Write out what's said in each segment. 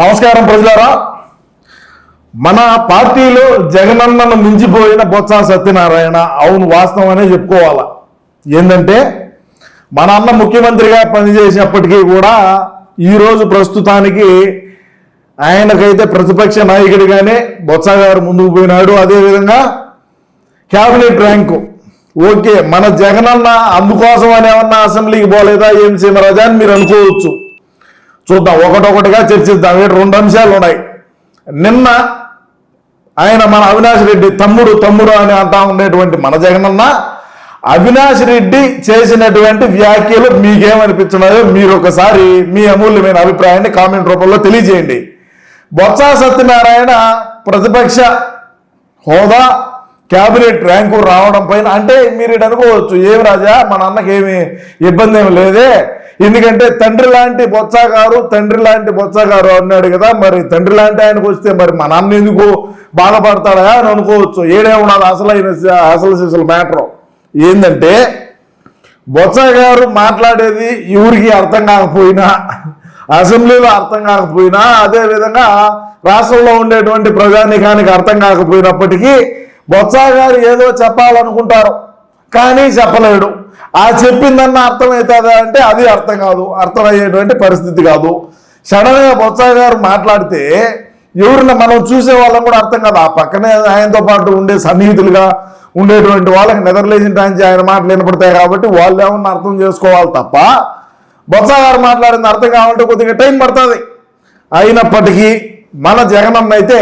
నమస్కారం ప్రజలారా. మన పార్టీలో జగనన్నను మించిపోయిన బొత్స సత్యనారాయణ అవును వాస్తవం అనే చెప్పుకోవాలా. ఏంటంటే మన అన్న ముఖ్యమంత్రిగా పనిచేసినప్పటికీ కూడా ఈరోజు ప్రస్తుతానికి ఆయనకైతే ప్రతిపక్ష నాయకుడిగానే బొత్స గారు ముందుకు పోయినాడు. అదేవిధంగా క్యాబినెట్ ర్యాంకు. ఓకే మన జగనన్న అందుకోసం అని ఏమన్నా అసెంబ్లీకి పోలేదా? ఏం సీమరాజా అని మీరు అనుకోవచ్చు. చూద్దాం. ఒకటొకటిగా చర్చిద్దాం. ఇక్కడ రెండు అంశాలు ఉన్నాయి నిన్న ఆయన మన అవినాష్ రెడ్డి తమ్ముడు తమ్ముడు అని అంటా ఉండేటువంటి మన జగనన్న అవినాష్ రెడ్డి చేసినటువంటి వ్యాఖ్యలు మీకేమనిపించినాయో మీరు ఒకసారి మీ అమూల్యమైన అభిప్రాయాన్ని కామెంట్ రూపంలో తెలియజేయండి. బొత్స సత్యనారాయణ ప్రతిపక్ష హోదా క్యాబినెట్ ర్యాంకు రావడం పైన అంటే మీరు ఇటు అనుకోవచ్చు. ఏమి రాజా? మన అన్నకి ఏమి ఇబ్బంది ఏమి లేదే. ఎందుకంటే తండ్రి లాంటి బొత్సగారు తండ్రి లాంటి బొత్సగారు అన్నాడు కదా మరి తండ్రి లాంటి ఆయనకు వస్తే మరి మా నాన్న ఎందుకు బాధపడతాడా అని అనుకోవచ్చు. ఏడే ఉండాలి అసలైన అసలు సిసలు మ్యాటర్. ఏంటంటే బొత్స గారు మాట్లాడేది ఎవరికి అర్థం కాకపోయినా అసెంబ్లీలో అర్థం కాకపోయినా అదేవిధంగా రాష్ట్రంలో ఉండేటువంటి ప్రజానికానికి అర్థం కాకపోయినప్పటికీ బొత్స గారు ఏదో చెప్పాలనుకుంటారు. కానీ చెప్పలేడు. ఆ చెప్పిందన్న అర్థమవుతుందా అంటే అది అర్థం కాదు. అర్థమయ్యేటువంటి పరిస్థితి కాదు. సడన్గా బొత్స గారు మాట్లాడితే ఎవరిని మనం చూసే వాళ్ళం కూడా అర్థం కాదు. ఆ పక్కనే ఆయనతో పాటు ఉండే సన్నిహితులుగా ఉండేటువంటి వాళ్ళకి నిద్రలేసిన ఆయన మాటలు వినపడతాయి కాబట్టి వాళ్ళు ఏమన్నా అర్థం చేసుకోవాలి తప్ప బొత్స గారు మాట్లాడింది అర్థం కావాలంటే కొద్దిగా టైం పడుతుంది. అయినప్పటికీ మన జగనన్న అయితే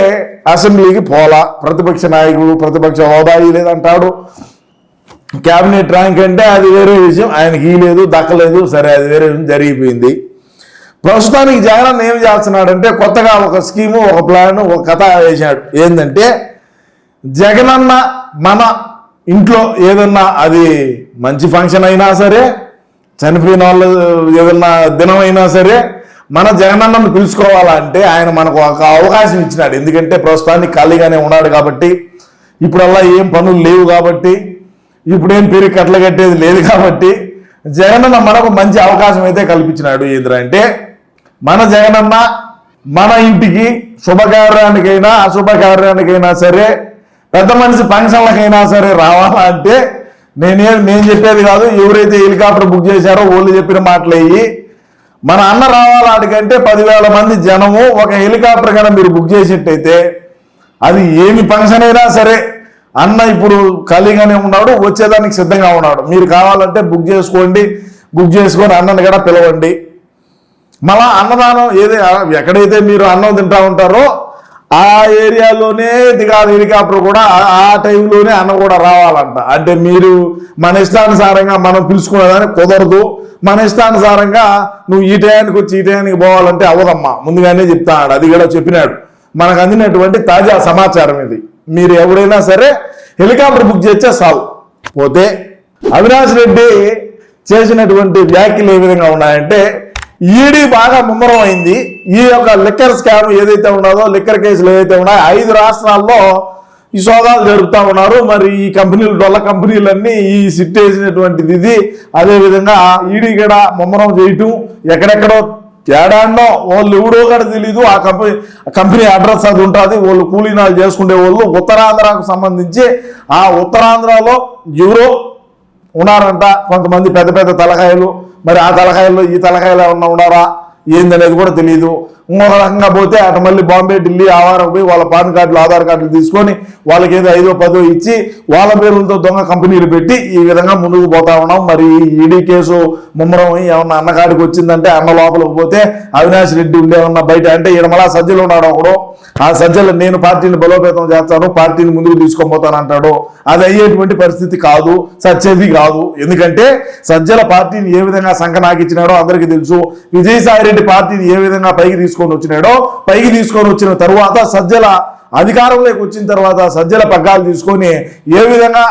అసెంబ్లీకి పోలా ప్రతిపక్ష నాయకుడు ప్రతిపక్ష హోదా లేదంటాడు క్యాబినెట్ ర్యాంక్ అంటే అది వేరే విషయం. ఆయనకి లేదు దక్కలేదు సరే అది వేరే విషయం జరిగిపోయింది. ప్రస్తుతానికి జగన్ ఏం చేస్తున్నాడంటే కొత్తగా ఒక స్కీము ఒక ప్లాన్ ఒక కథ వేశాడు. ఏంటంటే జగనన్న మన ఇంట్లో ఏదన్నా అది మంచి ఫంక్షన్ అయినా సరే చనిపోయిన వాళ్ళు ఏదన్నా దినం అయినా సరే మన జగనన్నను పిలుచుకోవాలంటే ఆయన మనకు ఒక అవకాశం ఇచ్చినాడు. ఎందుకంటే ప్రస్తుతానికి ఖాళీగానే ఉన్నాడు కాబట్టి ఇప్పుడల్లా ఏం పనులు లేవు కాబట్టి ఇప్పుడేం పేరు కట్టలు కట్టేది లేదు కాబట్టి జగనన్న మనకు మంచి అవకాశం అయితే కల్పించినాడు ఏంద్ర అంటే మన జగనన్న మన ఇంటికి శుభకార్యానికైనా అశుభకార్యానికైనా సరే పెద్ద మనిషి ఫంక్షన్లకైనా సరే రావాలా అంటే నేనేం నేను చెప్పేది కాదు ఎవరైతే హెలికాప్టర్ బుక్ చేశారో వాళ్ళు చెప్పిన మాటలు అయ్యి మన అన్న రావాలంటే పదివేల మంది జనము ఒక హెలికాప్టర్ కన్నా మీరు బుక్ చేసినట్టయితే అది ఏమి ఫంక్షన్ అయినా సరే అన్న ఇప్పుడు ఖాళీగానే ఉన్నాడు వచ్చేదానికి సిద్ధంగా ఉన్నాడు. మీరు కావాలంటే బుక్ చేసుకోండి బుక్ చేసుకొని అన్నని కూడా పిలవండి. మళ్ళా అన్నదానం ఏదే ఎక్కడైతే మీరు అన్నం తింటా ఉంటారో ఆ ఏరియాలోనే దిగాలి హెలికాప్టర్ కూడా ఆ- టైంలోనే అన్న కూడా రావాలంట. అంటే మీరు మన ఇష్టానుసారంగా మనం పిలుచుకునేదాన్ని కుదరదు. మన ఇష్టానుసారంగా నువ్వు ఈ టయానికి వచ్చి ఈ టయానికి పోవాలంటే అవ్వదమ్మా ముందుగానే చెప్తాడు అది కూడా చెప్పినాడు. మనకు అందినటువంటి తాజా సమాచారం ఇది. మీరు ఎవరైనా సరే హెలికాప్టర్ బుక్ చేస్తే చాలు. పోతే అవినాష్ రెడ్డి చేసినటువంటి వ్యాఖ్యలు ఏ విధంగా ఉన్నాయంటే ఈడీ బాగా ముమ్మరం అయింది. ఈ యొక్క లిక్కర్ స్కామ్ ఏదైతే ఉన్నదో లిక్కర్ కేసులు ఏదైతే ఉన్నాయో ఐదు రాష్ట్రాల్లో ఈ సోదాలు జరుపుతా ఉన్నారు. మరి ఈ కంపెనీలు డొల్ల కంపెనీలన్నీ ఈ సిట్ వేసినటువంటిది ఇది. అదేవిధంగా ఈడీ కూడా ముమ్మరం చేయటం ఎక్కడెక్కడో ఏడాన్నో వాళ్ళు ఎవడో కూడా తెలీదు. ఆ కంపెనీ ఆ కంపెనీ అడ్రస్ అది ఉంటుంది. వాళ్ళు కూలీనాలు చేసుకునే వాళ్ళు ఉత్తరాంధ్రకు సంబంధించి ఆ ఉత్తరాంధ్రలో ఎవరో ఉన్నారంట కొంతమంది పెద్ద పెద్ద తలకాయలు. మరి ఆ తలకాయల్లో ఈ తలకాయలు ఏమన్నా ఉన్నారా? ఏందనేది కూడా తెలియదు ఇంకొక రకంగా పోతే అటు మళ్ళీ బాంబే ఢిల్లీ ఆవారం పోయి వాళ్ళ పాన్ కార్డులు ఆధార్ కార్డులు తీసుకొని వాళ్ళకి ఏదో ఐదో పదో ఇచ్చి వాళ్ళ పేర్లతో దొంగ కంపెనీలు పెట్టి ఈ విధంగా ముందుకు పోతా ఉన్నాం. మరి ఈడీ కేసు ముమ్మరం ఏమన్నా అన్నకాడికి వచ్చిందంటే అన్న లోపలికి పోతే అవినాష్ రెడ్డి ఉండేమన్నా బయట అంటే ఈయన సజ్జలు ఉన్నాడు ఒకడు. ఆ సజ్జలు నేను పార్టీని బలోపేతం చేస్తాను పార్టీని ముందుకు తీసుకొని పోతాను అంటాడు. అది అయ్యేటువంటి పరిస్థితి కాదు సచ్చేది కాదు. ఎందుకంటే సజ్జల పార్టీని ఏ విధంగా సంకనాకిచ్చినాడో అందరికీ తెలుసు. విజయసాయి రెడ్డి పార్టీని ఏ విధంగా పైకి తీసుకొని వచ్చినాడో పైకి తీసుకొని వచ్చిన తరువాత సజ్జల అధికారంలోకి వచ్చిన తర్వాత సజ్జల పగ్గాలు తీసుకొని ఏ విధంగా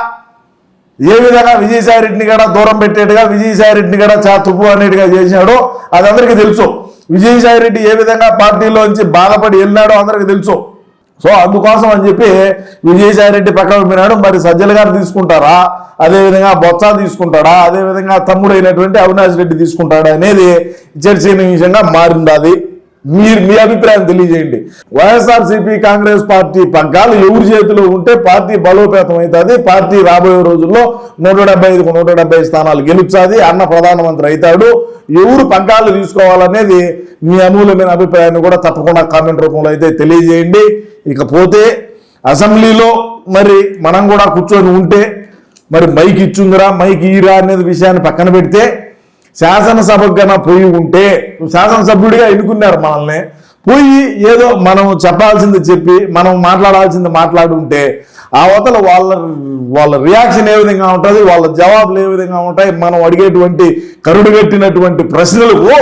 ఏ విధంగా విజయసాయి రెడ్డిని కూడా దూరం పెట్టేట్టుగా విజయసాయి రెడ్డిని కూడా చా తుప్పు అనేట్టుగా చేసినాడో అది అందరికీ తెలుసు. విజయసాయి రెడ్డి ఏ విధంగా పార్టీలోంచి బాధపడి వెళ్ళాడో అందరికీ తెలుసు. సో అందుకోసం అని చెప్పి విజయసాయిరెడ్డి పక్కన పోయినాడు మరి సజ్జల గారు తీసుకుంటారా? అదేవిధంగా బొత్స తీసుకుంటాడా? అదేవిధంగా తమ్ముడు అయినటువంటి అవినాష్ రెడ్డి తీసుకుంటాడా అనేది చర్చనీయాంశంగా మారింది అది. మీరు మీ అభిప్రాయం తెలియజేయండి. వైఎస్ఆర్సీపీ కాంగ్రెస్ పార్టీ పగ్గాలు ఎవరి చేతిలో ఉంటే పార్టీ బలోపేతం అవుతుంది. పార్టీ రాబోయే రోజుల్లో నూట డెబ్బై ఐదుకు నూట డెబ్బై స్థానాలు గెలుచాది. అన్న ప్రధానమంత్రి అవుతాడు. ఎవరు పగ్గాలు తీసుకోవాలనేది మీ అమూల్యమైన అభిప్రాయాన్ని కూడా తప్పకుండా కామెంట్ రూపంలో అయితే తెలియజేయండి. ఇకపోతే అసెంబ్లీలో మరి మనం కూడా కూర్చొని ఉంటే మరి మైక్ ఇచ్చుందిరా మైక్ ఈరా అనేది విషయాన్ని పక్కన పెడితే శాసనసభకు కన్నా పోయి ఉంటే శాసనసభ్యుడిగా ఎన్నుకున్నారు మనల్ని. పోయి ఏదో మనం చెప్పాల్సింది చెప్పి మనం మాట్లాడాల్సింది మాట్లాడుంటే ఆ అవతల వాళ్ళ వాళ్ళ రియాక్షన్ ఏ విధంగా ఉంటుంది వాళ్ళ జవాబులు ఏ విధంగా ఉంటాయి మనం అడిగేటువంటి కరుడుగట్టినటువంటి ప్రశ్నలకు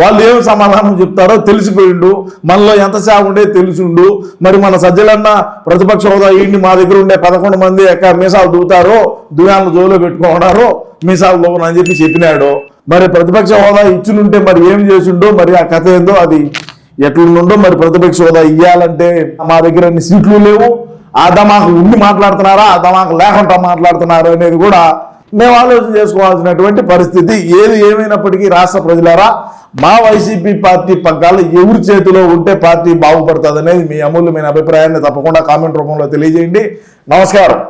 వాళ్ళు ఏం సమాధానం చెప్తారో తెలిసిపోయిండు. మనలో ఎంత శాఖ ఉండే తెలిసిండు. మరి మన సజ్జలన్న ప్రతిపక్ష హోదా ఏంటి మా దగ్గర ఉండే పదకొండు మంది ఎక్క మీసాలు దూతారో దువ్యాలను జోలో పెట్టుకున్నారో మీసాలు లోపల అని చెప్పి చెప్పినాడు. మరి ప్రతిపక్ష హోదా ఇచ్చినుంటే మరి ఏం చేసిండో మరి ఆ కథ ఏందో అది ఎట్లుండో మరి ప్రతిపక్ష హోదా ఇయ్యాలంటే మా దగ్గర అన్ని సీట్లు లేవు. ఆ దమాకు ఉండి మాట్లాడుతున్నారా ఆ దమాకు లేకుండా మాట్లాడుతున్నారు అనేది కూడా మేము ఆలోచన చేసుకోవాల్సినటువంటి పరిస్థితి. ఏది ఏమైనప్పటికీ రాష్ట్ర ప్రజలారా మా వైసీపీ పార్టీ పగ్గాలు ఎవరి చేతిలో ఉంటే పార్టీ బాగుపడుతుంది అనేది మీ అమూల్యమైన అభిప్రాయాన్ని తప్పకుండా కామెంట్ రూపంలో తెలియజేయండి. నమస్కారం.